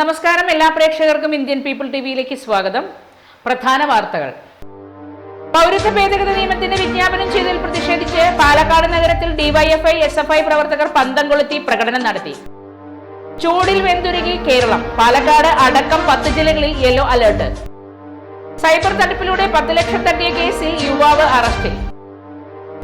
നമസ്കാരം എല്ലാ പ്രേക്ഷകർക്കും ഇന്ത്യൻ പീപ്പിൾ ടിവിയിലേക്ക് സ്വാഗതം. പ്രധാന വാർത്തകൾ. പൗരത്വ ഭേദഗതി നിയമത്തിന്റെ വിജ്ഞാപനം ചെയ്തതിൽ പ്രതിഷേധിച്ച് പാലക്കാട് നഗരത്തിൽ ഡിവൈഎഫ്ഐ എസ് എഫ് ഐ പ്രവർത്തകർ പന്തം കൊളുത്തി പ്രകടനം നടത്തി. ചൂടിൽ വെന്തുരുകി കേരളം. പാലക്കാട് അടക്കം പത്ത് ജില്ലകളിൽ യെല്ലോ അലേർട്ട്. സൈബർ തട്ടിപ്പിലൂടെ പത്ത് ലക്ഷം തട്ടിയ കേസിൽ യുവാവ് അറസ്റ്റിൽ.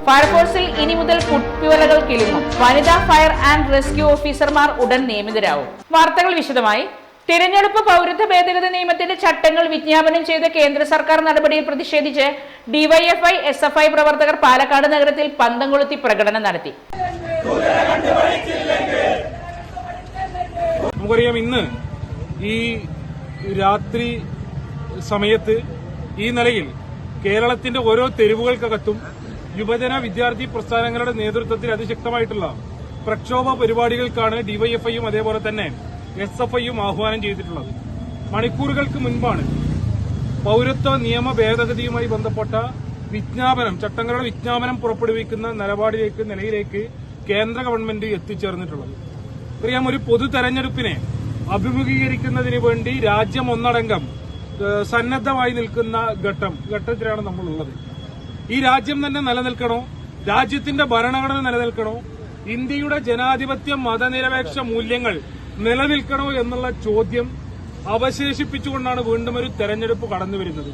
ഫയർഫോഴ്സിൽ ഇനി മുതൽ കുപ്പിവലകൾ കിളിങ്ങും വനിതാ ഫയർ ആൻഡ് റെസ്ക്യൂ ഓഫീസർമാർ ഉടൻ നിയമിതരാവും. വാർത്തകൾ വിശദമായി. തിരഞ്ഞെടുപ്പ് പൗരത്വ ഭേദഗതി നിയമത്തിന്റെ ചട്ടങ്ങൾ വിജ്ഞാപനം ചെയ്ത കേന്ദ്ര സർക്കാർ നടപടിയിൽ പ്രതിഷേധിച്ച് ഡിവൈഎഫ്ഐ എസ് എഫ് ഐ പ്രവർത്തകർ പാലക്കാട് നഗരത്തിൽ പന്തം കൊളുത്തി പ്രകടനം നടത്തി. നമുക്കറിയാം ഇന്ന് ഈ രാത്രി സമയത്ത് ഈ നിലയിൽ കേരളത്തിന്റെ ഓരോ തെരുവുകൾക്കകത്തും യുവജന വിദ്യാർത്ഥി പ്രസ്ഥാനങ്ങളുടെ നേതൃത്വത്തിൽ അതിശക്തമായിട്ടുള്ള പ്രക്ഷോഭ പരിപാടികൾക്കാണ് ഡിവൈഎഫ്ഐയും അതേപോലെ തന്നെ എസ് എഫ് ഐയും ആഹ്വാനം ചെയ്തിട്ടുള്ളത്. മണിക്കൂറുകൾക്ക് മുൻപാണ് പൌരത്വ നിയമ ഭേദഗതിയുമായി ബന്ധപ്പെട്ട വിജ്ഞാപനം ചട്ടങ്ങളുടെ വിജ്ഞാപനം പുറപ്പെടുവിക്കുന്ന നിലപാടിലേക്ക് നിലയിലേക്ക് കേന്ദ്ര ഗവൺമെന്റ് എത്തിച്ചേർന്നിട്ടുള്ളത്. അറിയാം ഒരു പൊതു തെരഞ്ഞെടുപ്പിനെ അഭിമുഖീകരിക്കുന്നതിന് വേണ്ടി രാജ്യം ഒന്നടങ്കം സന്നദ്ധമായി നിൽക്കുന്ന ഘട്ടം ഘട്ടത്തിലാണ് നമ്മളുള്ളത്. ഈ രാജ്യം തന്നെ നിലനിൽക്കണോ? രാജ്യത്തിന്റെ ഭരണഘടന നിലനിൽക്കണോ? ഇന്ത്യയുടെ ജനാധിപത്യ മതനിരപേക്ഷ മൂല്യങ്ങൾ നിലനിൽക്കണോ എന്നുള്ള ചോദ്യം അവശേഷിപ്പിച്ചുകൊണ്ടാണ് വീണ്ടും ഒരു തെരഞ്ഞെടുപ്പ് കടന്നു വരുന്നത്.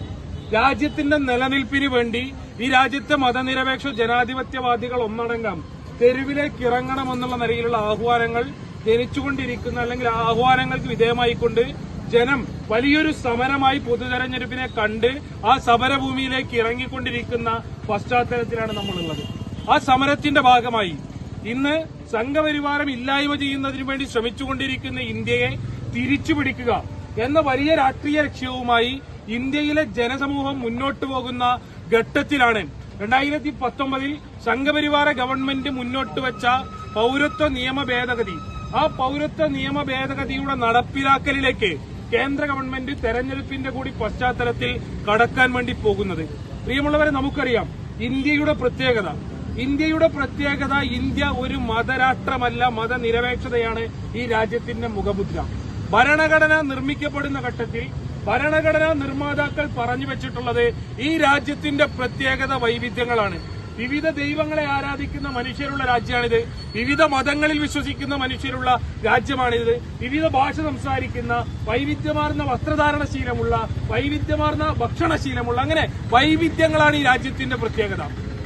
രാജ്യത്തിന്റെ നിലനിൽപ്പിന് വേണ്ടി ഈ രാജ്യത്തെ മതനിരപേക്ഷ ജനാധിപത്യവാദികൾ ഒന്നടങ്കം തെരുവിലേക്ക് ഇറങ്ങണമെന്നുള്ള നിലയിലുള്ള ആഹ്വാനങ്ങൾ ജനിച്ചുകൊണ്ടിരിക്കുന്ന അല്ലെങ്കിൽ ആഹ്വാനങ്ങൾക്ക് വിധേയമായിക്കൊണ്ട് ജനം വലിയൊരു സമരമായി പൊതുതെരഞ്ഞെടുപ്പിനെ കണ്ട് ആ സമരഭൂമിയിലേക്ക് ഇറങ്ങിക്കൊണ്ടിരിക്കുന്ന പശ്ചാത്തലത്തിലാണ് നമ്മളുള്ളത്. ആ സമരത്തിന്റെ ഭാഗമായി ഇന്ന് സംഘപരിവാരം ഇല്ലായ്മ ചെയ്യുന്നതിനു വേണ്ടി ശ്രമിച്ചുകൊണ്ടിരിക്കുന്ന ഇന്ത്യയെ തിരിച്ചുപിടിക്കുക എന്ന വലിയ രാഷ്ട്രീയ ലക്ഷ്യവുമായി ഇന്ത്യയിലെ ജനസമൂഹം മുന്നോട്ടു പോകുന്ന ഘട്ടത്തിലാണ്. രണ്ടായിരത്തി പത്തൊമ്പതിൽ സംഘപരിവാര ഗവൺമെന്റ് മുന്നോട്ട് വെച്ച പൌരത്വ നിയമ ഭേദഗതി. ആ പൌരത്വ നിയമ ഭേദഗതിയുടെ നടപ്പിലാക്കലിലേക്ക് കേന്ദ്ര ഗവൺമെന്റ് തെരഞ്ഞെടുപ്പിന്റെ കൂടി പശ്ചാത്തലത്തിൽ കടക്കാൻ വേണ്ടി പോകുന്നത്. പ്രിയമുള്ളവരെ നമുക്കറിയാം ഇന്ത്യയുടെ പ്രത്യേകത. ഇന്ത്യയുടെ പ്രത്യേകത ഇന്ത്യ ഒരു മതരാഷ്ട്രമല്ല മതനിരപേക്ഷതയാണ് ഈ രാജ്യത്തിന്റെ മുഖമുദ്ര. ഭരണഘടന നിർമ്മിക്കപ്പെടുന്ന ഘട്ടത്തിൽ ഭരണഘടനാ നിർമ്മാതാക്കൾ പറഞ്ഞു വെച്ചിട്ടുള്ളത് ഈ രാജ്യത്തിന്റെ പ്രത്യേകത വൈവിധ്യങ്ങളാണ്. വിവിധ ദൈവങ്ങളെ ആരാധിക്കുന്ന മനുഷ്യരുള്ള രാജ്യമാണിത്. വിവിധ മതങ്ങളിൽ വിശ്വസിക്കുന്ന മനുഷ്യരുള്ള രാജ്യമാണിത്. വിവിധ ഭാഷ സംസാരിക്കുന്ന വൈവിധ്യമാർന്ന വസ്ത്രധാരണ ശീലമുള്ള വൈവിധ്യമാർന്ന ഭക്ഷണശീലമുള്ള അങ്ങനെ വൈവിധ്യങ്ങളാണ് ഈ രാജ്യത്തിന്റെ പ്രത്യേകത.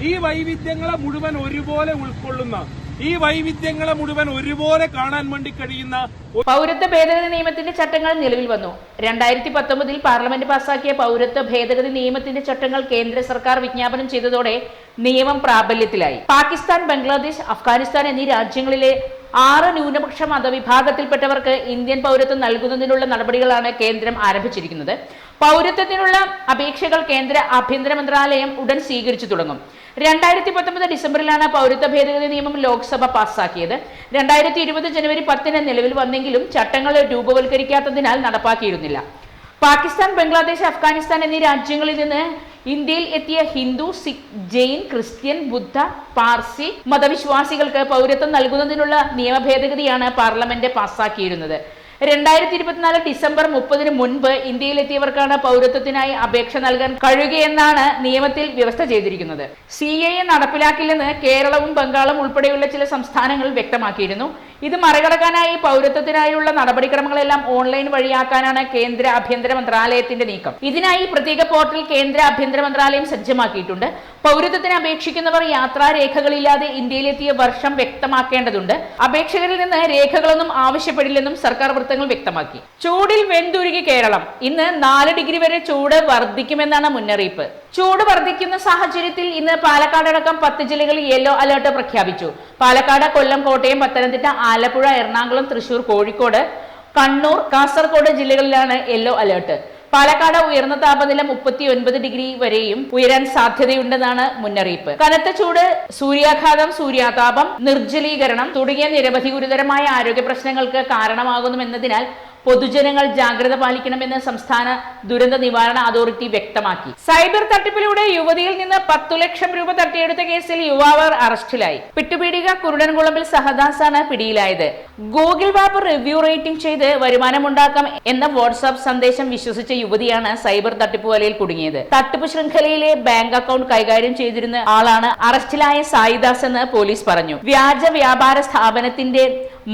ഈ വൈവിധ്യങ്ങളെ മുഴുവൻ ഒരുപോലെ ഉൾക്കൊള്ളുന്ന ഈ വൈവിധ്യങ്ങളെ മുഴുവൻ ഒരുപോലെ കാണാൻ വേണ്ടി കഴിയുന്ന പൗരത്വ ഭേദഗതി നിയമത്തിന്റെ ചട്ടങ്ങൾ നിലവിൽ വന്നു. രണ്ടായിരത്തി പത്തൊമ്പതിൽ പാർലമെന്റ് പാസാക്കിയ പൗരത്വ ഭേദഗതി നിയമത്തിന്റെ ചട്ടങ്ങൾ കേന്ദ്ര സർക്കാർ വിജ്ഞാപനം ചെയ്തതോടെ നിയമം പ്രാബല്യത്തിലായി. പാകിസ്ഥാൻ ബംഗ്ലാദേശ് അഫ്ഗാനിസ്ഥാൻ എന്നീ രാജ്യങ്ങളിലെ ആറ് ന്യൂനപക്ഷ മതവിഭാഗത്തിൽപ്പെട്ടവർക്ക് ഇന്ത്യൻ പൗരത്വം നൽകുന്നതിനുള്ള നടപടികളാണ് കേന്ദ്രം ആരംഭിച്ചിരിക്കുന്നത്. പൗരത്വത്തിനുള്ള അപേക്ഷകൾ കേന്ദ്ര ആഭ്യന്തര മന്ത്രാലയം ഉടൻ സ്വീകരിച്ചു തുടങ്ങും. രണ്ടായിരത്തി പത്തൊമ്പത് ഡിസംബറിലാണ് പൗരത്വ ഭേദഗതി നിയമം ലോക്സഭ പാസ്സാക്കിയത്. രണ്ടായിരത്തി ഇരുപത് ജനുവരി പത്തിന് നിലവിൽ വന്നെങ്കിലും ചട്ടങ്ങൾ രൂപവൽക്കരിക്കാത്തതിനാൽ നടപ്പാക്കിയിരുന്നില്ല. പാകിസ്ഥാൻ ബംഗ്ലാദേശ് അഫ്ഗാനിസ്ഥാൻ എന്നീ രാജ്യങ്ങളിൽ നിന്ന് ഇന്ത്യയിൽ എത്തിയ ഹിന്ദു സിഖ് ജെയിൻ ക്രിസ്ത്യൻ ബുദ്ധ പാർസി മതവിശ്വാസികൾക്ക് പൗരത്വം നൽകുന്നതിനുള്ള നിയമ ഭേദഗതിയാണ് പാർലമെന്റ് പാസ്സാക്കിയിരുന്നത്. രണ്ടായിരത്തി ഇരുപത്തിനാല് ഡിസംബർ മുപ്പതിന് മുൻപ് ഇന്ത്യയിലെത്തിയവർക്കാണ് പൗരത്വത്തിനായി അപേക്ഷ നൽകാൻ കഴിയുകയെന്നാണ് നിയമത്തിൽ വ്യവസ്ഥ ചെയ്തിരിക്കുന്നത്. സി എ നടപ്പിലാക്കില്ലെന്ന് കേരളവും ബംഗാളും ഉൾപ്പെടെയുള്ള ചില സംസ്ഥാനങ്ങൾ വ്യക്തമാക്കിയിരുന്നു. ഇത് മറികടക്കാനായി പൗരത്വത്തിനായുള്ള നടപടിക്രമങ്ങളെല്ലാം ഓൺലൈൻ വഴിയാക്കാനാണ് കേന്ദ്ര ആഭ്യന്തര മന്ത്രാലയത്തിന്റെ നീക്കം. ഇതിനായി പ്രത്യേക പോർട്ടൽ കേന്ദ്ര ആഭ്യന്തര മന്ത്രാലയം സജ്ജമാക്കിയിട്ടുണ്ട്. പൗരത്വത്തിന് അപേക്ഷിക്കുന്നവർ യാത്രാരേഖകളില്ലാതെ ഇന്ത്യയിലെത്തിയ വർഷം വ്യക്തമാക്കേണ്ടതുണ്ട്. അപേക്ഷകരിൽ നിന്ന് രേഖകളൊന്നും ആവശ്യപ്പെടില്ലെന്നും സർക്കാർ വൃത്തങ്ങൾ വ്യക്തമാക്കി. ചൂടിൽ വെന്തുരുകി കേരളം. ഇന്ന് നാല് ഡിഗ്രി വരെ ചൂട് വർദ്ധിക്കുമെന്നാണ് മുന്നറിയിപ്പ്. ചൂട് വർദ്ധിക്കുന്ന സാഹചര്യത്തിൽ ഇന്ന് പാലക്കാട് അടക്കം പത്ത് ജില്ലകളിൽ യെല്ലോ അലർട്ട് പ്രഖ്യാപിച്ചു. പാലക്കാട് കൊല്ലം കോട്ടയം പത്തനംതിട്ട ആലപ്പുഴ എറണാകുളം തൃശൂർ കോഴിക്കോട് കണ്ണൂർ കാസർഗോഡ് ജില്ലകളിലാണ് യെല്ലോ അലേർട്ട്. പാലക്കാട് ഉയർന്ന താപനില മുപ്പത്തി ഒൻപത് ഡിഗ്രി വരെയും ഉയരാൻ സാധ്യതയുണ്ടെന്നാണ് മുന്നറിയിപ്പ്. കനത്ത ചൂട് സൂര്യാഘാതം സൂര്യാതാപം നിർജലീകരണം തുടങ്ങിയ നിരവധി ഗുരുതരമായ ആരോഗ്യ പ്രശ്നങ്ങൾക്ക് കാരണമാകുന്നുവെന്നതിനാൽ പൊതുജനങ്ങൾ ജാഗ്രത പാലിക്കണമെന്ന് സംസ്ഥാന ദുരന്ത നിവാരണ അതോറിറ്റി വ്യക്തമാക്കി. സൈബർ തട്ടിപ്പിലൂടെ യുവതിയിൽ നിന്ന് പത്തു ലക്ഷം രൂപ തട്ടിയെടുത്ത കേസിൽ യുവാവർ അറസ്റ്റിലായി. പിട്ടുപീടിക കുരുടൻകുളമ്പിൽ സഹദാസാണ് പിടിയിലായത്. ഗൂഗിൾ വാപ്പ് റിവ്യൂ റേറ്റിംഗ് ചെയ്ത് വരുമാനമുണ്ടാക്കാം എന്ന വാട്സാപ്പ് സന്ദേശം വിശ്വസിച്ച യുവതിയാണ് സൈബർ തട്ടിപ്പ് വലയിൽ കുടുങ്ങിയത്. തട്ടിപ്പ് ശൃംഖലയിലെ ബാങ്ക് അക്കൗണ്ട് കൈകാര്യം ചെയ്തിരുന്ന ആളാണ് അറസ്റ്റിലായ സായിദാസ് എന്ന് പോലീസ് പറഞ്ഞു. വ്യാജ വ്യാപാര സ്ഥാപനത്തിന്റെ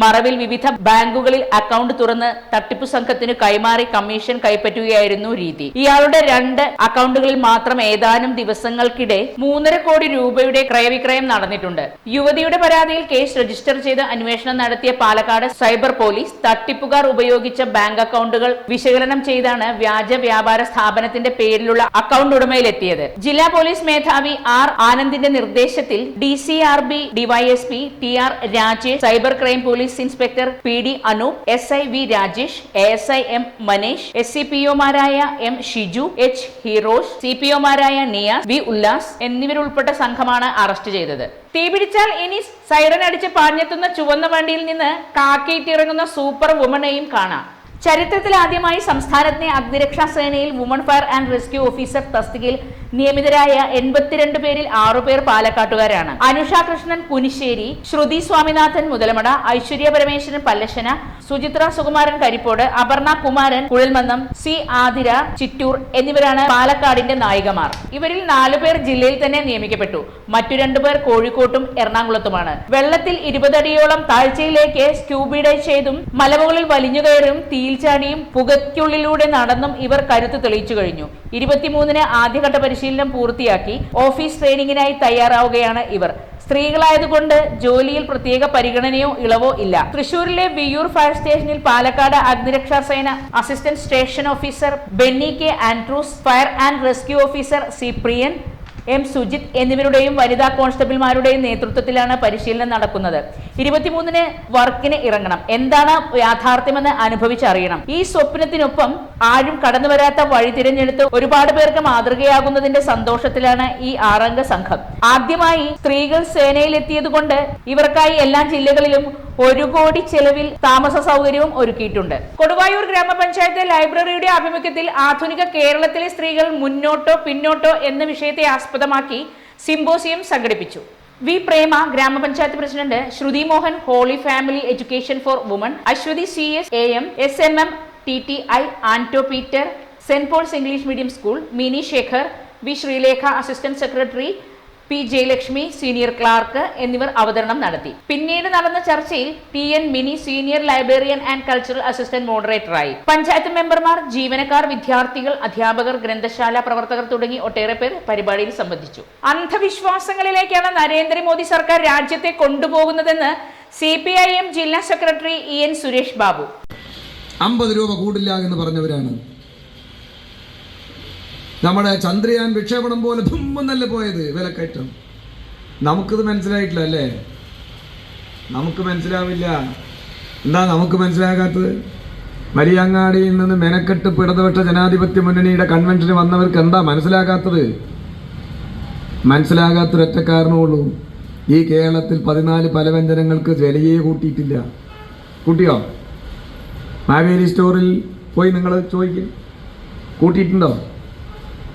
മറവിൽ വിവിധ ബാങ്കുകളിൽ അക്കൗണ്ട് തുറന്ന് തട്ടിപ്പു സംഘത്തിന് കൈമാറി കമ്മീഷൻ കൈപ്പറ്റുകയായിരുന്നു രീതി. ഇയാളുടെ രണ്ട് അക്കൗണ്ടുകളിൽ മാത്രം ഏതാനും ദിവസങ്ങൾക്കിടെ മൂന്നര കോടി രൂപയുടെ ക്രയവിക്രയം നടന്നിട്ടുണ്ട്. യുവതിയുടെ പരാതിയിൽ കേസ് രജിസ്റ്റർ ചെയ്ത് അന്വേഷണം നടത്തിയ പാലക്കാട് സൈബർ പോലീസ് തട്ടിപ്പുകാർ ഉപയോഗിച്ച ബാങ്ക് അക്കൗണ്ടുകൾ വിശകലനം ചെയ്താണ് വ്യാജ വ്യാപാര സ്ഥാപനത്തിന്റെ പേരിലുള്ള അക്കൗണ്ട് ഉടമയിലെത്തിയത്. ജില്ലാ പോലീസ് മേധാവി ആർ ആനന്ദിന്റെ നിർദ്ദേശത്തിൽ D C R B DYSP T R Rajesh cyber crime police inspector P D Anoop S I V Rajesh A S I M Manesh S C P ഒമാരായ M Shiju H Hirosh C P ഒമാരായ Niyas V Ullas എന്നിവരുൾപ്പെട്ട സംഘമാണ് arrest ചെയ്തത്. തീപിടിച്ചാൽ ഇനി siren അടിച്ച് പാഞ്ഞെത്തുന്ന ചുവന്ന വണ്ടിയിൽ നിന്ന് കാക്കിയിട്ടിറങ്ങുന്ന super വുമണെയും കാണാം. ചരിത്രത്തിൽ ആദ്യമായി സംസ്ഥാനത്തെ അഗ്നിരക്ഷാ സേനയിൽ woman fire and rescue officer തസ്തികയിൽ നിയമിതരായ എൺപത്തിരണ്ട് പേരിൽ ആറുപേർ പാലക്കാട്ടുകാരാണ്. അനുഷ കൃഷ്ണൻ പുനിശ്ശേരി ശ്രുതി സ്വാമിനാഥൻ മുതലമട ഐശ്വര്യ പരമേശ്വരൻ പല്ലശന സുചിത്ര സുകുമാരൻ കരിപ്പോട് അപർണ കുമാരൻ കുഴൽമന്നം സി ആതിര ചിറ്റൂർ എന്നിവരാണ് പാലക്കാടിന്റെ നായികമാർ. ഇവരിൽ നാലുപേർ ജില്ലയിൽ തന്നെ നിയമിക്കപ്പെട്ടു. മറ്റു രണ്ടുപേർ കോഴിക്കോട്ടും എറണാകുളത്തുമാണ്. വെള്ളത്തിൽ ഇരുപതടിയോളം താഴ്ചയിലേക്ക് സ്ക്യൂബിഡൈ ചെയ്തും മലമുകളിൽ വലിഞ്ഞുകയറും തീയിൽ ചാടിയും പുകയ്ക്കുള്ളിലൂടെ നടന്നും ഇവർ കരുത്ത് തെളിയിച്ചു കഴിഞ്ഞു. ഇരുപത്തിമൂന്നിന് ആദ്യഘട്ട പരിശീലനം പൂർത്തിയാക്കി ഓഫീസ് ട്രെയിനിങ്ങിനായി തയ്യാറാവുകയാണ് ഇവർ. സ്ത്രീകളായതുകൊണ്ട് ജോലിയിൽ പ്രത്യേക പരിഗണനയോ ഇളവോ ഇല്ല. തൃശൂരിലെ വിയൂർ ഫയർ സ്റ്റേഷനിൽ പാലക്കാട് അഗ്നിരക്ഷാ സേന assistant station officer Benny K Andrews fire and rescue officer C Priyan M Sujith എന്നിവരുടെയും വനിതാ കോൺസ്റ്റബിൾമാരുടെയും നേതൃത്വത്തിലാണ് പരിശീലനം നടക്കുന്നത്. ഇരുപത്തിമൂന്നിന് വർക്കിന് ഇറങ്ങണം. എന്താണ് യാഥാർത്ഥ്യമെന്ന് അനുഭവിച്ചറിയണം. ഈ സ്വപ്നത്തിനൊപ്പം ആരും കടന്നു വരാത്ത വഴി തിരഞ്ഞെടുത്ത് ഒരുപാട് പേർക്ക് മാതൃകയാകുന്നതിന്റെ സന്തോഷത്തിലാണ് ഈ ആറംഗ സംഘം. ആദ്യമായി സ്ത്രീകൾ സേനയിലെത്തിയത് കൊണ്ട് ഇവർക്കായി എല്ലാ ജില്ലകളിലും ഒരു കോടി ചെലവിൽ താമസ സൗകര്യവും ഒരുക്കിയിട്ടുണ്ട്. കൊടുവായൂർ ഗ്രാമപഞ്ചായത്ത് ലൈബ്രറിയുടെ ആഭിമുഖ്യത്തിൽ ആധുനിക കേരളത്തിലെ സ്ത്രീകൾ മുന്നോട്ടോ പിന്നോട്ടോ എന്ന വിഷയത്തെ ആസ്പദമാക്കി സിംബോസിയം സംഘടിപ്പിച്ചു. V Prema grama panchayat president Sruthi Mohan Holy Family Education for Woman Aswathy C S A M S M M T T I Anto Peter Saint Paul's English medium school Mini Sekhar V Sreelekha assistant secretary P Jayalakshmi senior clerk എന്നിവർ അവതരണം നടത്തി. പിന്നീട് നടന്ന ചർച്ചയിൽ T N Mini senior librarian and cultural assistant മോഡറേറ്ററായി. Panchayat മെമ്പർമാർ ജീവനക്കാർ വിദ്യാർത്ഥികൾ അധ്യാപകർ ഗ്രന്ഥശാല പ്രവർത്തകർ തുടങ്ങി ഒട്ടേറെ പേർ പരിപാടിയിൽ സംബന്ധിച്ചു. അന്ധവിശ്വാസങ്ങളിലേക്കാണ് നരേന്ദ്രമോദി സർക്കാർ രാജ്യത്തെ കൊണ്ടുപോകുന്നതെന്ന് സി പി ഐ എം ജില്ലാ secretary E N Suresh Babu. അമ്പത് രൂപ കൂടില്ല എന്ന് പറഞ്ഞവരാണ്. നമ്മുടെ ചന്ദ്രയാൻ വിക്ഷേപണം പോലെ ധുമ്മെന്നല്ലേ പോയത് വിലക്കയറ്റം. നമുക്കിത് മനസ്സിലായിട്ടില്ല അല്ലേ? നമുക്ക് മനസ്സിലാവില്ല. എന്താ നമുക്ക് മനസ്സിലാകാത്തത്? മരിയങ്ങാടിയിൽ നിന്ന് മെനക്കെട്ട് പിടതുപക്ഷ ജനാധിപത്യ മുന്നണിയുടെ കൺവെൻഷന് വന്നവർക്ക് എന്താ മനസ്സിലാകാത്തത്? മനസ്സിലാകാത്തൊരൊറ്റ കാരണമുള്ളൂ ഈ കേരളത്തിൽ പതിനാല് പലവ്യഞ്ജനങ്ങൾക്ക് വിലയെ കൂട്ടിയിട്ടില്ല. കൂട്ടിയോ? മാവേലി സ്റ്റോറിൽ പോയി നിങ്ങൾ ചോദിക്കും. കൂട്ടിയിട്ടുണ്ടോ?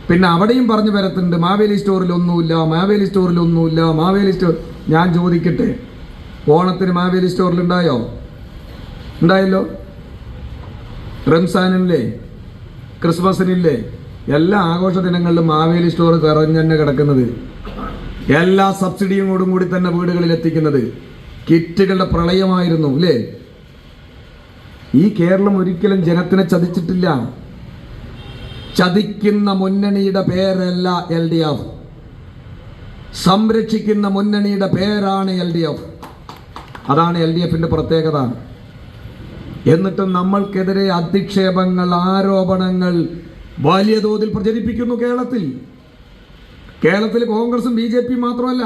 പിന്നെ അവിടെയും പറഞ്ഞു വരത്തുണ്ട് മാവേലി സ്റ്റോറിൽ ഒന്നുമില്ല മാവേലി സ്റ്റോറിൽ ഒന്നുമില്ല മാവേലി സ്റ്റോർ ഞാൻ ചോദിക്കട്ടെ ഓണത്തിന് മാവേലി സ്റ്റോറിൽ ഉണ്ടായോ? ഉണ്ടായല്ലോ? റംസാനില്ലേ? ക്രിസ്മസിനില്ലേ? എല്ലാ ആഘോഷ ദിനങ്ങളിലും മാവേലി സ്റ്റോർ കറഞ്ഞു തന്നെ കിടക്കുന്നത്. എല്ലാ സബ്സിഡിയോടും കൂടി തന്നെ വീടുകളിൽ എത്തിക്കുന്നത്. കിറ്റുകളുടെ പ്രളയമായിരുന്നു അല്ലേ? ഈ കേരളം ഒരിക്കലും ജനത്തിനെ ചതിച്ചിട്ടില്ല. ചതിക്കുന്ന മുന്നണിയുടെ പേരല്ല എൽ ഡി എഫ്. സംരക്ഷിക്കുന്ന മുന്നണിയുടെ പേരാണ് എൽ ഡി എഫ്. അതാണ് എൽ ഡി എഫിന്റെ പ്രത്യേകത. എന്നിട്ടും നമ്മൾക്കെതിരെ അധിക്ഷേപങ്ങൾ ആരോപണങ്ങൾ വലിയ തോതിൽ പ്രചരിപ്പിക്കുന്നു കേരളത്തിൽ. കേരളത്തിൽ കോൺഗ്രസും ബി ജെ പി മാത്രമല്ല.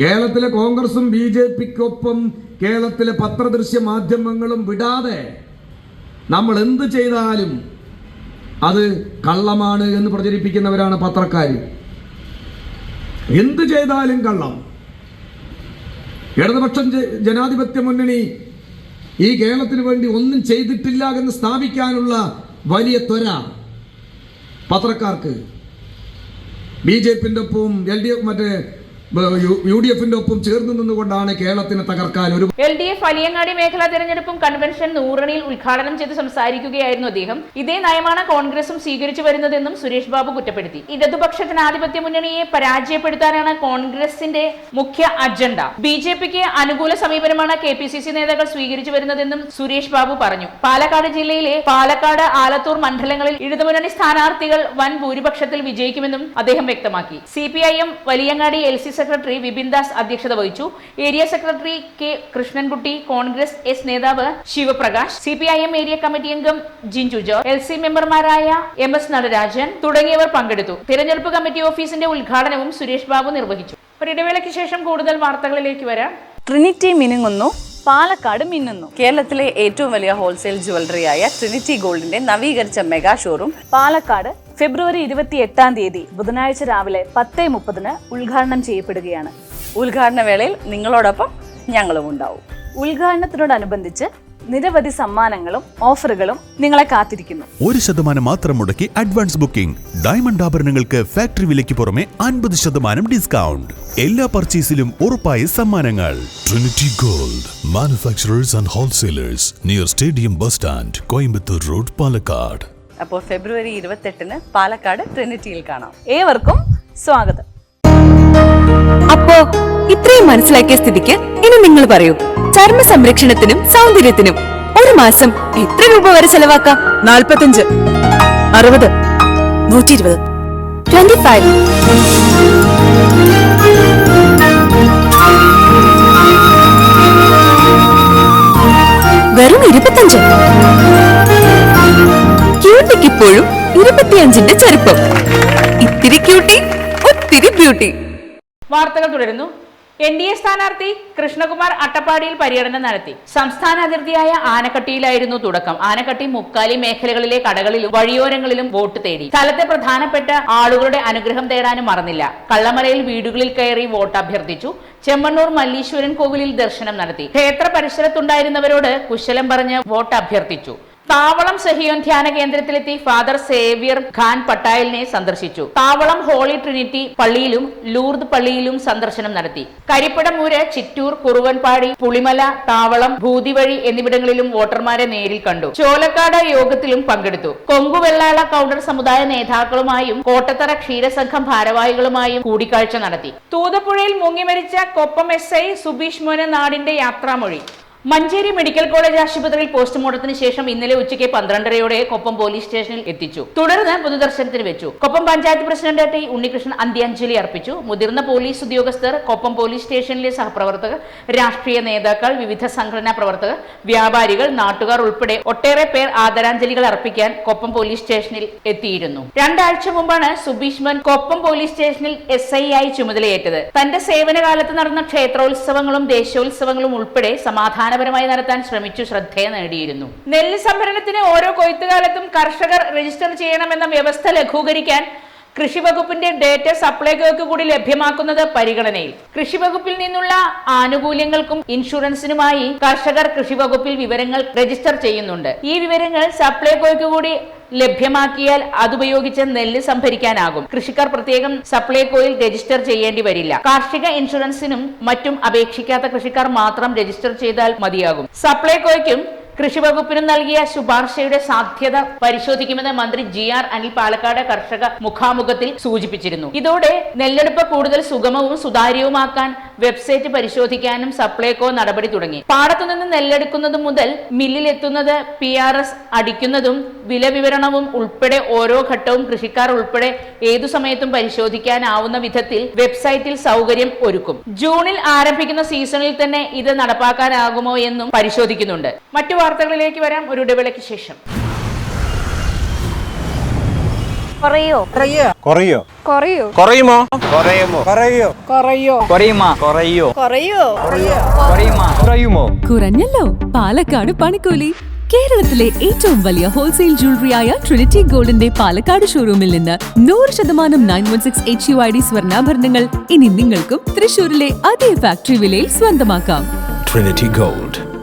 കേരളത്തിലെ കോൺഗ്രസും ബി ജെ പിക്കൊപ്പം കേരളത്തിലെ പത്രദൃശ്യ മാധ്യമങ്ങളും വിടാതെ നമ്മൾ എന്ത് ചെയ്താലും അത് കള്ളമാണ് എന്ന് പ്രചരിപ്പിക്കുന്നവരാണ് പത്രക്കാർ എന്ത് ചെയ്താലും കള്ളം. ഇടതുപക്ഷം ജനാധിപത്യ മുന്നണി ഈ കേരളത്തിന് വേണ്ടി ഒന്നും ചെയ്തിട്ടില്ല എന്ന് സ്ഥാപിക്കാനുള്ള വലിയ ത്വര പത്രക്കാർക്ക്. ബി ജെ പിന്റെ ഒപ്പവും എൽ ഡി എഫ് മറ്റേ യു ഡി എഫിന്റെ ഒപ്പം ചേർന്ന് നിന്നുകൊണ്ടാണ് കേരളത്തിനെ തകർക്കാൻ ഒരു എൽ ഡി എഫ് വലിയങ്ങാടി മേഖലാ തെരഞ്ഞെടുപ്പും കൺവെൻഷൻ നൂറണിയിൽ ഉദ്ഘാടനം ചെയ്ത് സംസാരിക്കുകയായിരുന്നു അദ്ദേഹം. ഇതേ നയമാണ് കോൺഗ്രസും സ്വീകരിച്ചു വരുന്നതെന്നും സുരേഷ് ബാബു കുറ്റപ്പെടുത്തി. ഇടതുപക്ഷ ജനാധിപത്യ മുന്നണിയെ പരാജയപ്പെടുത്താനാണ് കോൺഗ്രസിന്റെ മുഖ്യ അജണ്ട. ബി ജെ പിക്ക് അനുകൂല സമീപനമാണ് കെ പി സി സി നേതാക്കൾ സ്വീകരിച്ചു വരുന്നതെന്നും സുരേഷ് ബാബു പറഞ്ഞു. പാലക്കാട് ജില്ലയിലെ പാലക്കാട് ആലത്തൂർ മണ്ഡലങ്ങളിൽ ഇടതുമുന്നണി സ്ഥാനാർത്ഥികൾ വൻ ഭൂരിപക്ഷത്തിൽ വിജയിക്കുമെന്നും അദ്ദേഹം വ്യക്തമാക്കി. C P I M Valiyangadi L C secretary Vipin Das അധ്യക്ഷത വഹിച്ചു. Area secretary K Krishnankutty Congress S നേതാവ് Sivaprakash C P I M area committee അംഗം ജിൻജു ജോർജ് എൽ സി മെമ്പർമാരായ എം എസ് നടരാജൻ തുടങ്ങിയവർ പങ്കെടുത്തു. തിരഞ്ഞെടുപ്പ് കമ്മിറ്റി ഓഫീസിന്റെ ഉദ്ഘാടനവും സുരേഷ് ബാബു നിർവഹിച്ചു. ഒരിടവേളയ്ക്ക് ശേഷം കൂടുതൽ വാർത്തകളിലേക്ക് വരാം. ട്രിനിറ്റി മിനുങ്ങുന്നു പാലക്കാട് മിന്നുന്നു. കേരളത്തിലെ ഏറ്റവും വലിയ ഹോൾസെയിൽ ജുവലറിയായ ട്രിനിറ്റി ഗോൾഡിന്റെ നവീകരിച്ച മെഗാ ഷോറൂം പാലക്കാട് ഫെബ്രുവരി ഇരുപത്തി എട്ടാം തീയതി ബുധനാഴ്ച രാവിലെ പത്ത് മുപ്പതിന് ഉദ്ഘാടനം ചെയ്യപ്പെടുകയാണ്. ഉദ്ഘാടന വേളയിൽ നിങ്ങളോടൊപ്പം ഞങ്ങളും ഉണ്ടാവും. ഉദ്ഘാടനത്തിനോടനുബന്ധിച്ച് നിരവധി സമ്മാനങ്ങളും ഓഫറുകളും നിങ്ങളെ കാത്തിരിക്കുന്നു. ഒരു ശതമാനം മാത്രം മുടക്കി അഡ്വാൻസ് ബുക്കിംഗ്. ഡയമണ്ട് ആഭരണങ്ങൾക്ക് ഫാക്ടറി വിലയ്ക്ക് പുറമെ അൻപത് ശതമാനം ഡിസ്കൗണ്ട്. എല്ലാ പർച്ചേസിലും ഉറപ്പായ സമ്മാനങ്ങൾ. Trinity Gold Manufacturers and Wholesalers near stadium bus stand Coimbatore road Palakkad അപ്പോൾ ഫെബ്രുവരി ഇരുപത്തെട്ടിന് പാലക്കാട് ട്രിനിറ്റിയിൽ കാണാം. ഏവർക്കും സ്വാഗതം. അപ്പോ ഇത്രയും മനസ്സിലാക്കിയ സ്ഥിതിക്ക് ഇനി നിങ്ങൾ പറയൂ ചർമ്മ സംരക്ഷണത്തിനും സൗന്ദര്യത്തിനും ഒരു മാസം എത്ര രൂപ വരെ ചെലവാക്കാം? നാൽപ്പത്തഞ്ച് അറുപത് നൂറ്റി ഇരുപത് ട്വന്റി ഫൈവ് വെറും ഇരുപത്തഞ്ച്. ഇപ്പോഴും ഇരുപത്തിയഞ്ചിന്റെ ചെറുപ്പം ഇത്തിരി ക്യൂട്ടി ഒത്തിരി ബ്യൂട്ടി വാർത്തകൾ തുടരുന്നു. എൻ ഡി എ സ്ഥാനാർത്ഥി കൃഷ്ണകുമാർ അട്ടപ്പാടിയിൽ പര്യടനം നടത്തി. സംസ്ഥാന അതിർത്തിയായ ആനക്കട്ടിയിലായിരുന്നു തുടക്കം. ആനക്കട്ടി മുക്കാലി മേഖലകളിലെ കടകളിലും വഴിയോരങ്ങളിലും വോട്ട് തേടി. സ്ഥലത്തെ പ്രധാനപ്പെട്ട ആളുകളുടെ അനുഗ്രഹം തേടാനും മറന്നില്ല. കള്ളമലയിൽ വീടുകളിൽ കയറി വോട്ട് അഭ്യർത്ഥിച്ചു. ചെമ്മണ്ണൂർ മല്ലീശ്വരൻ കോവിലിൽ ദർശനം നടത്തി. ക്ഷേത്ര പരിസരത്തുണ്ടായിരുന്നവരോട് കുശലം പറഞ്ഞ് വോട്ട് അഭ്യർത്ഥിച്ചു. താവളം സഹിയോൻ ധ്യാന കേന്ദ്രത്തിലെത്തി ഫാദർ സേവ്യർ ഖാൻ പട്ടായലിനെ സന്ദർശിച്ചു. താവളം ഹോളി ട്രിനിറ്റി പള്ളിയിലും ലൂർദ് പള്ളിയിലും സന്ദർശനം നടത്തി. കരിപ്പടമൂര് ചിറ്റൂർ കുറുവൻപാടി പുളിമല താവളം ഭൂതിവഴി എന്നിവിടങ്ങളിലും വോട്ടർമാരെ നേരിൽ കണ്ടു. ചോലക്കാട് യോഗത്തിലും പങ്കെടുത്തു. കൊങ്കുവെള്ളാള കൗണ്ടർ സമുദായ നേതാക്കളുമായും കോട്ടത്തറ ക്ഷീരസംഘം ഭാരവാഹികളുമായും കൂടിക്കാഴ്ച നടത്തി. തൂതപ്പുഴയിൽ മുങ്ങിമരിച്ച കൊപ്പം എസ് ഐ സുബീഷ് മോനെ നാടിന്റെ യാത്രാമൊഴി. മഞ്ചേരി മെഡിക്കൽ കോളേജ് ആശുപത്രിയിൽ പോസ്റ്റ്മോർട്ടത്തിന് ശേഷം ഇന്നലെ ഉച്ചയ്ക്ക് പന്ത്രണ്ടരയോടെ കൊപ്പം പോലീസ് സ്റ്റേഷനിൽ എത്തിച്ചു. തുടർന്ന് പൊതുദർശനത്തിന് വെച്ചു. കൊപ്പം പഞ്ചായത്ത് പ്രസിഡന്റ് ടി ഉണ്ണികൃഷ്ണൻ അന്ത്യാഞ്ജലി അർപ്പിച്ചു. മുതിർന്ന പോലീസ് ഉദ്യോഗസ്ഥർ കൊപ്പം പോലീസ് സ്റ്റേഷനിലെ സഹപ്രവർത്തകർ രാഷ്ട്രീയ നേതാക്കൾ വിവിധ സംഘടനാ പ്രവർത്തകർ വ്യാപാരികൾ നാട്ടുകാർ ഉൾപ്പെടെ ഒട്ടേറെ പേർ ആദരാഞ്ജലികൾ അർപ്പിക്കാൻ കൊപ്പം പോലീസ് സ്റ്റേഷനിൽ എത്തിയിരുന്നു. രണ്ടാഴ്ച മുമ്പാണ് സുബീഷ്മൻ കൊപ്പം പോലീസ് സ്റ്റേഷനിൽ എസ് ഐ ആയി ചുമതലയേറ്റത്. തന്റെ സേവനകാലത്ത് നടന്ന ക്ഷേത്രോത്സവങ്ങളും ദേശോത്സവങ്ങളും ഉൾപ്പെടെ സമാധാനപരമായി നടത്താൻ ശ്രമിച്ചു ശ്രദ്ധേയ നേടിയിരുന്നു. നെല്ല് സംഭരണത്തിന് ഓരോ കൊയ്ത്തുകാലത്തും കർഷകർ രജിസ്റ്റർ ചെയ്യണമെന്ന വ്യവസ്ഥ ലഘൂകരിക്കാൻ കൃഷി വകുപ്പിന്റെ ഡേറ്റ സപ്ലൈകോയ്ക്ക് കൂടി ലഭ്യമാക്കുന്നത് പരിഗണനയിൽ. കൃഷി വകുപ്പിൽ നിന്നുള്ള ആനുകൂല്യങ്ങൾക്കും ഇൻഷുറൻസിനുമായി കർഷകർ കൃഷി വകുപ്പിൽ വിവരങ്ങൾ രജിസ്റ്റർ ചെയ്യുന്നുണ്ട്. ഈ വിവരങ്ങൾ സപ്ലൈകോയ്ക്ക് കൂടി ലഭ്യമാക്കിയാൽ അതുപയോഗിച്ച് നെല്ല് സംഭരിക്കാനാകും. കൃഷിക്കാർ പ്രത്യേകം സപ്ലൈകോയിൽ രജിസ്റ്റർ ചെയ്യേണ്ടി വരില്ല. കാർഷിക ഇൻഷുറൻസിനും മറ്റും അപേക്ഷിക്കാത്ത കൃഷിക്കാർ മാത്രം രജിസ്റ്റർ ചെയ്താൽ മതിയാകും. സപ്ലൈകോയ്ക്കും കൃഷി വകുപ്പിനും നൽകിയ ശുപാർശയുടെ സാധ്യത പരിശോധിക്കുമെന്ന് മന്ത്രി ജി ആർ അനിൽ പാലക്കാട് കർഷക മുഖാമുഖത്തിൽ സൂചിപ്പിച്ചിരുന്നു. ഇതോടെ നെല്ലെടുപ്പ് കൂടുതൽ സുഗമവും സുതാര്യവുമാക്കാൻ വെബ്സൈറ്റ് പരിശോധിക്കാനും സപ്ലൈകോ നടപടി തുടങ്ങി. പാടത്തുനിന്ന് നെല്ലെടുക്കുന്നത് മുതൽ മില്ലിലെത്തുന്നത് പി ആർ എസ് അടിക്കുന്നതും വില വിവരണവും ഉൾപ്പെടെ ഓരോ ഘട്ടവും കൃഷിക്കാർ ഉൾപ്പെടെ ഏതു സമയത്തും പരിശോധിക്കാനാവുന്ന വിധത്തിൽ വെബ്സൈറ്റിൽ സൗകര്യം ഒരുക്കും. ജൂണിൽ ആരംഭിക്കുന്ന സീസണിൽ തന്നെ ഇത് നടപ്പാക്കാനാകുമോ എന്നും പരിശോധിക്കുന്നുണ്ട്. മറ്റു വാർത്തകളിലേക്ക് വരാം. ഒരു ഇടവേളയ്ക്ക് ശേഷം. കുറയോ? കുറയോ? കുറയോ? കുറയുമോ? കുറയുമോ? കുറയോ? കുറയോ? കുറയുമോ? കുറയോ? കുറയുമോ? കുറഞ്ഞല്ലോ. പാലക്കാട് പണിക്കൂലി. കേരളത്തിലെ ഏറ്റവും വലിയ ഹോൾസെയിൽ ജ്വല്ലറിയായ ട്രിനിറ്റി ഗോൾഡിന്റെ പാലക്കാട് ഷോറൂമിൽ നിന്ന് നൂറ് ശതമാനം nine one six H U I D സ്വർണാഭരണങ്ങൾ ഇനി നിങ്ങൾക്കും തൃശൂരിലെ അതേ ഫാക്ടറി വിലയിൽ സ്വന്തമാക്കാം. Trinity Gold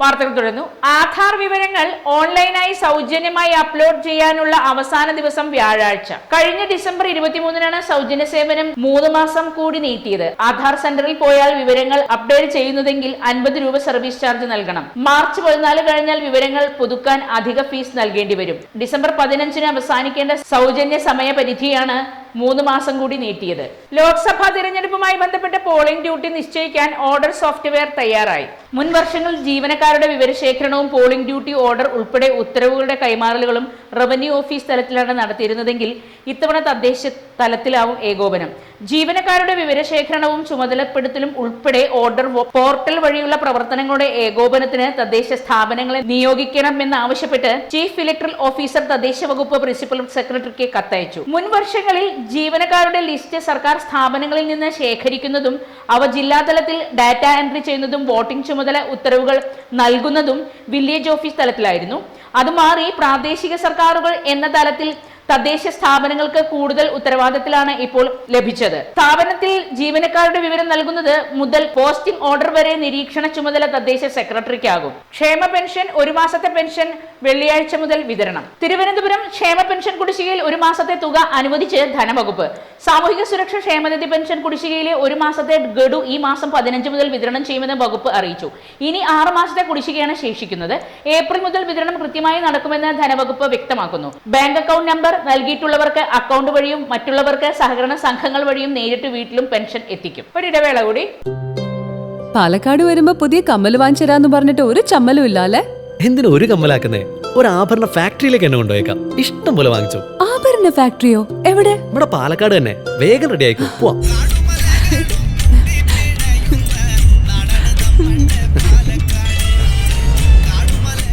വാർത്തകൾ തുടരുന്നു. ആധാർ വിവരങ്ങൾ ഓൺലൈനായി സൗജന്യമായി അപ്ലോഡ് ചെയ്യാനുള്ള അവസാന ദിവസം വ്യാഴാഴ്ച. കഴിഞ്ഞ ഡിസംബർ ഇരുപത്തിമൂന്നിനാണ് സൗജന്യ സേവനം മൂന്ന് മാസം കൂടി നീട്ടിയത്. ആധാർ സെന്ററിൽ പോയാൽ വിവരങ്ങൾ അപ്ഡേറ്റ് ചെയ്യുന്നതെങ്കിൽ അൻപത് രൂപ സർവീസ് ചാർജ് നൽകണം. മാർച്ച് പതിനാല് കഴിഞ്ഞാൽ വിവരങ്ങൾ പുതുക്കാൻ അധിക ഫീസ് നൽകേണ്ടി വരും. ഡിസംബർ പതിനഞ്ചിന് അവസാനിക്കേണ്ട സൗജന്യ സമയപരിധിയാണ് മൂന്ന് മാസം കൂടി നീട്ടിയത്. ലോക്സഭാ തിരഞ്ഞെടുപ്പുമായി ബന്ധപ്പെട്ട പോളിംഗ് ഡ്യൂട്ടി നിശ്ചയിക്കാൻ ഓർഡർ സോഫ്റ്റ്വെയർ തയ്യാറായി. മുൻ വർഷങ്ങളിൽ ജീവനക്കാരുടെ വിവരശേഖരണവും പോളിംഗ് ഡ്യൂട്ടി ഓർഡർ ഉൾപ്പെടെ ഉത്തരവുകളുടെ കൈമാറലുകളും റവന്യൂ ഓഫീസ് തലത്തിലാണ് നടത്തിയിരുന്നതെങ്കിൽ ഇത്തവണ തദ്ദേശ തലത്തിലാവും ഏകോപനം. ജീവനക്കാരുടെ വിവരശേഖരണവും ചുമതലപ്പെടുത്തലും ഉൾപ്പെടെ ഓർഡർ പോർട്ടൽ വഴിയുള്ള പ്രവർത്തനങ്ങളുടെ ഏകോപനത്തിന് തദ്ദേശ സ്ഥാപനങ്ങളെ നിയോഗിക്കണമെന്നാവശ്യപ്പെട്ട് ചീഫ് ഇലക്ട്രൽ ഓഫീസർ തദ്ദേശ വകുപ്പ് പ്രിൻസിപ്പൽ സെക്രട്ടറിക്ക് കത്തയച്ചു. മുൻ വർഷങ്ങളിൽ ജീവനക്കാരുടെ ലിസ്റ്റ് സർക്കാർ സ്ഥാപനങ്ങളിൽ നിന്ന് ശേഖരിക്കുന്നതും അവ ജില്ലാതലത്തിൽ ഡാറ്റ എൻട്രി ചെയ്യുന്നതും വോട്ടിംഗ് ചുമതല ഉത്തരവുകൾ നൽകുന്നതും വില്ലേജ് ഓഫീസ് തലത്തിലായിരുന്നു. അതുമാറി പ്രാദേശിക സർക്കാരുകൾ എന്ന തലത്തിൽ തദ്ദേശ സ്ഥാപനങ്ങൾക്ക് കൂടുതൽ ഉത്തരവാദിത്തത്തിലാണ് ഇപ്പോൾ ലഭിച്ചത്. സ്ഥാപനത്തിൽ ജീവനക്കാരുടെ വിവരം നൽകുന്നത് മുതൽ പോസ്റ്റിംഗ് ഓർഡർ വരെ നിരീക്ഷണ ചുമതല തദ്ദേശ സെക്രട്ടറിക്കാകും. ക്ഷേമ പെൻഷൻ ഒരു മാസത്തെ പെൻഷൻ വെള്ളിയാഴ്ച മുതൽ വിതരണം. തിരുവനന്തപുരം ക്ഷേമ പെൻഷൻ കുടിശ്ശികയിൽ ഒരു മാസത്തെ തുക അനുവദിച്ച് ധനവകുപ്പ്. സാമൂഹിക സുരക്ഷ ക്ഷേമനിധി പെൻഷൻ കുടിശ്ശികയിലെ ഒരു മാസത്തെ ഗഡു ഈ മാസം പതിനഞ്ച് മുതൽ വിതരണം ചെയ്യുമെന്ന് വകുപ്പ് അറിയിച്ചു. ഇനി ആറ് മാസത്തെ കുടിശ്ശികയാണ് ശേഷിക്കുന്നത്. ഏപ്രിൽ മുതൽ വിതരണം കൃത്യമായി നടക്കുമെന്ന് ധനവകുപ്പ് വ്യക്തമാക്കുന്നു. ബാങ്ക് അക്കൗണ്ട് നമ്പർ നൽകിയിട്ടുള്ളവർക്ക് അക്കൗണ്ട് വഴിയും മറ്റുള്ളവർക്ക് സഹകരണ സംഘങ്ങൾ വഴിയും നേരിട്ട് വീട്ടിലും പെൻഷൻ എത്തിക്കും. ഒരു ഇടവേള കൂടി. പാലക്കാട് വരുമ്പോ പുതിയ കമ്മൽ വാങ്ങിച്ചു പറഞ്ഞിട്ട് ഒരു ചമ്മലും ഇല്ല അല്ലെ എന്തിനു ഒരു കമ്മലാക്കുന്നേ? ഒരു ആഭരണ ഫാക്ടറിയിലേക്ക് എന്നെ കൊണ്ടുപോയേക്കാം. ഇഷ്ടം പോലെ വാങ്ങിച്ചു. ആഭരണ ഫാക്ടറിയോ എവിടെ? ഇവിടെ പാലക്കാട് തന്നെ. വേഗം റെഡി ആയിക്കോ. പോവാം.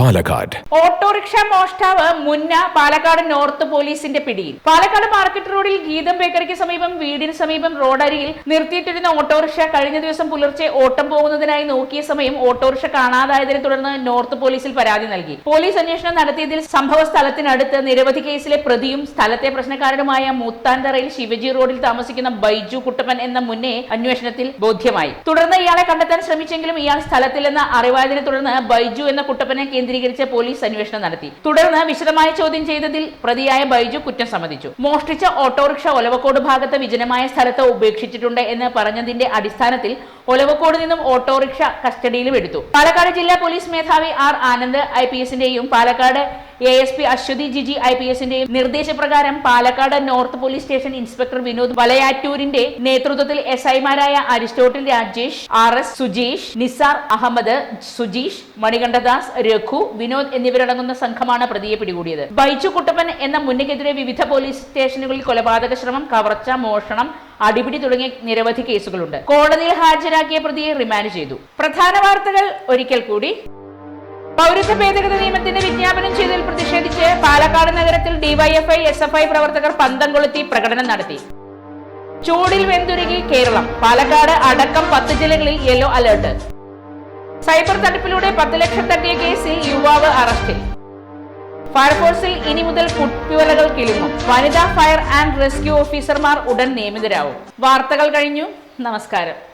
Palakkad. Auto rickshaw മോഷ്ടാവ് മുന്ന പാലക്കാട് നോർത്ത് പോലീസിന്റെ പിടിയിൽ. പാലക്കാട് മാർക്കറ്റ് റോഡിൽ ഗീതം ബേക്കറിക്ക് സമീപം വീടിന് സമീപം റോഡരിയിൽ നിർത്തിയിട്ടിരുന്ന ഓട്ടോറിക്ഷ കഴിഞ്ഞ ദിവസം പുലർച്ചെ ഓട്ടം പോകുന്നതിനായി നോക്കിയ സമയം ഓട്ടോറിക്ഷ കാണാതായതിനെ തുടർന്ന് നോർത്ത് പോലീസിൽ പരാതി നൽകി. പോലീസ് അന്വേഷണം നടത്തിയതിൽ സംഭവ സ്ഥലത്തിനടുത്ത് നിരവധി കേസിലെ പ്രതിയും സ്ഥലത്തെ പ്രശ്നക്കാരനുമായ മൂത്താൻതറയിൽ ശിവജി റോഡിൽ താമസിക്കുന്ന ബൈജു കുട്ടപ്പൻ എന്ന മുന്നേ അന്വേഷണത്തിൽ ബോധ്യമായി. തുടർന്ന് ഇയാളെ കണ്ടെത്താൻ ശ്രമിച്ചെങ്കിലും ഇയാൾ സ്ഥലത്തില്ലെന്ന അറിവായതിനെ തുടർന്ന് ബൈജു എന്ന കുട്ടപ്പനെ കേന്ദ്രീകരിച്ച് പോലീസ് അന്വേഷണം നടത്തി. തുടർന്ന് വിശദമായി ചോദ്യം ചെയ്തതിൽ പ്രതിയായ ബൈജു കുറ്റം സമ്മതിച്ചു. മോഷ്ടിച്ച ഓട്ടോറിക്ഷ ഒലവക്കോട് ഭാഗത്ത് വിജനമായ സ്ഥലത്ത് ഉപേക്ഷിച്ചിട്ടുണ്ട് എന്ന് പറഞ്ഞതിന്റെ അടിസ്ഥാനത്തിൽ ഒലവക്കോട് നിന്നും ഓട്ടോറിക്ഷ കസ്റ്റഡിയിലും എടുത്തു. പാലക്കാട് ജില്ലാ പോലീസ് മേധാവി R Anand I P എസിന്റെയും Palakkad A S P Aswathy Jiji I P എസിന്റെയും നിർദ്ദേശപ്രകാരം Palakkad north police station inspector Vinod വലയാറ്റൂരിന്റെ നേതൃത്വത്തിൽ എസ് ഐമാരായ Aristotle Rajesh R S Sujeesh Nisar Ahammed Sujeesh Manikandadas Raghu Vinod എന്നിവരടങ്ങുന്ന സംഘമാണ് പ്രതിയെ പിടികൂടിയത്. ബൈജു കുട്ടപ്പൻ എന്ന മുന്നക്കെതിരെ വിവിധ പോലീസ് സ്റ്റേഷനുകളിൽ കൊലപാതക ശ്രമം കവർച്ച മോഷണം അടിപിടി തുടങ്ങിയ നിരവധി കേസുകളുണ്ട്. കോടതിയിൽ ഹാജരാക്കിയ പ്രതിയെ റിമാൻഡ് ചെയ്തു. പ്രധാന വാർത്തകൾ ഒരിക്കൽ കൂടി. പൗരത്വ ഭേദഗതി നിയമത്തിന്റെ വിജ്ഞാപനം ചെയ്തതിൽ പ്രതിഷേധിച്ച് പാലക്കാട് നഗരത്തിൽ ഡിവൈഎഫ്ഐ എസ് എഫ് ഐ പ്രവർത്തകർ പന്തം കൊളുത്തി പ്രകടനം നടത്തി. ചൂടിൽ വെന്തുരുകി കേരളം. പാലക്കാട് അടക്കം പത്ത് ജില്ലകളിൽ യെല്ലോ അലേർട്ട്. സൈബർ തട്ടിപ്പിലൂടെ പത്ത് ലക്ഷം തട്ടിയ കേസിൽ യുവാവ് അറസ്റ്റിൽ. ഫയർഫോഴ്സിൽ ഇനി മുതൽ കുപ്പിവലകൾ കിളിങ്ങും. വനിതാ ഫയർ ആൻഡ് റെസ്ക്യൂ ഓഫീസർമാർ ഉടൻ നിയമിതരാവും. വാർത്തകൾ കഴിഞ്ഞു. നമസ്കാരം.